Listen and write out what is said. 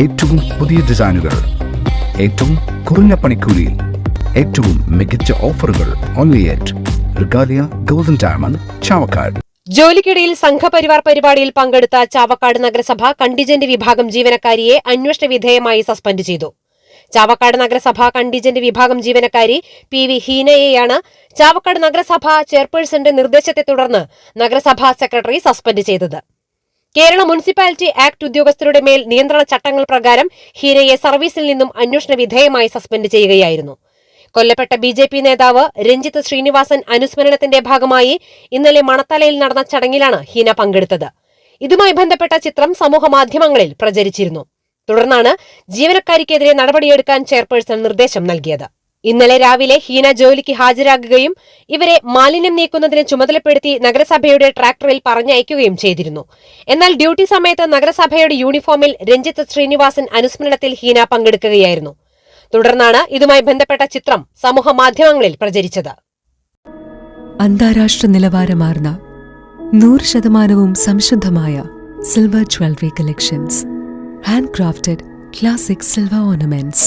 ഏറ്റവും പുതിയ ഡിസൈനുകൾ ഏറ്റവും കുറഞ്ഞ പണിക്കൂലിയിൽ ഏറ്റവും മികച്ച ഓഫറുകൾ only at Regalia golden diamond Chavakkad. ജോലിക്കിടയിൽ Sangh Parivar പരിപാടിയിൽ പങ്കെടുത്ത ചാവക്കാട് നഗരസഭ കണ്ടിജന്റ് വിഭാഗം ജീവനക്കാരിയെ അന്വേഷണ വിധേയമായി സസ്പെൻഡ് ചെയ്തു. ചാവക്കാട് നഗരസഭ കണ്ടിജന്റ് വിഭാഗം ജീവനക്കാരി പി വി ഹീനയെയാണ് ചാവക്കാട് നഗരസഭ ചെയർപേഴ്സന്റെ നിർദ്ദേശത്തെ തുടർന്ന് നഗരസഭാ സെക്രട്ടറി സസ്പെൻഡ് ചെയ്തത്. കേരള മുനിസിപ്പാലിറ്റി ആക്ട് ഉദ്യോഗസ്ഥരുടെ മേൽ നിയന്ത്രണ ചട്ടങ്ങൾ പ്രകാരം ഹീരയെ സർവീസിൽ നിന്നും അന്വേഷണ വിധേയമായി സസ്പെൻഡ് ചെയ്യുകയായിരുന്നു. കൊല്ലപ്പെട്ട ബി നേതാവ് രഞ്ജിത്ത് ശ്രീനിവാസൻ അനുസ്മരണത്തിന്റെ ഭാഗമായി ഇന്നലെ മണത്തലയിൽ നടന്ന ചടങ്ങിലാണ് ഹീന പങ്കെടുത്തത്. ഇതുമായി ബന്ധപ്പെട്ട ചിത്രം സമൂഹ മാധ്യമങ്ങളിൽ പ്രചരിച്ചിരുന്നു. തുടർന്നാണ് ജീവനക്കാരിക്കെതിരെ നടപടിയെടുക്കാൻ ചെയർപേഴ്സൺ നിർദ്ദേശം നൽകിയത്. ഇന്നലെ രാവിലെ ഹീന ജോലിക്ക് ഹാജരാകുകയും ഇവരെ മാലിന്യം നീക്കുന്നതിന് ചുമതലപ്പെടുത്തി നഗരസഭയുടെ ട്രാക്ടറിൽ പറഞ്ഞയക്കുകയും ചെയ്തിരുന്നു. എന്നാൽ ഡ്യൂട്ടി സമയത്ത് നഗരസഭയുടെ യൂണിഫോമിൽ രഞ്ജിത്ത് ശ്രീനിവാസൻ അനുസ്മരണത്തിൽ ഹീന പങ്കെടുക്കുകയായിരുന്നു. തുടർന്നാണ് ഇതുമായി ബന്ധപ്പെട്ട ചിത്രം സമൂഹ മാധ്യമങ്ങളിൽ പ്രചരിച്ചത്. അന്താരാഷ്ട്ര നിലവാരമാർന്ന നൂറ് ശതമാനവും സംശുദ്ധമായ silver jewellery collections. Hand crafted classic silver ornaments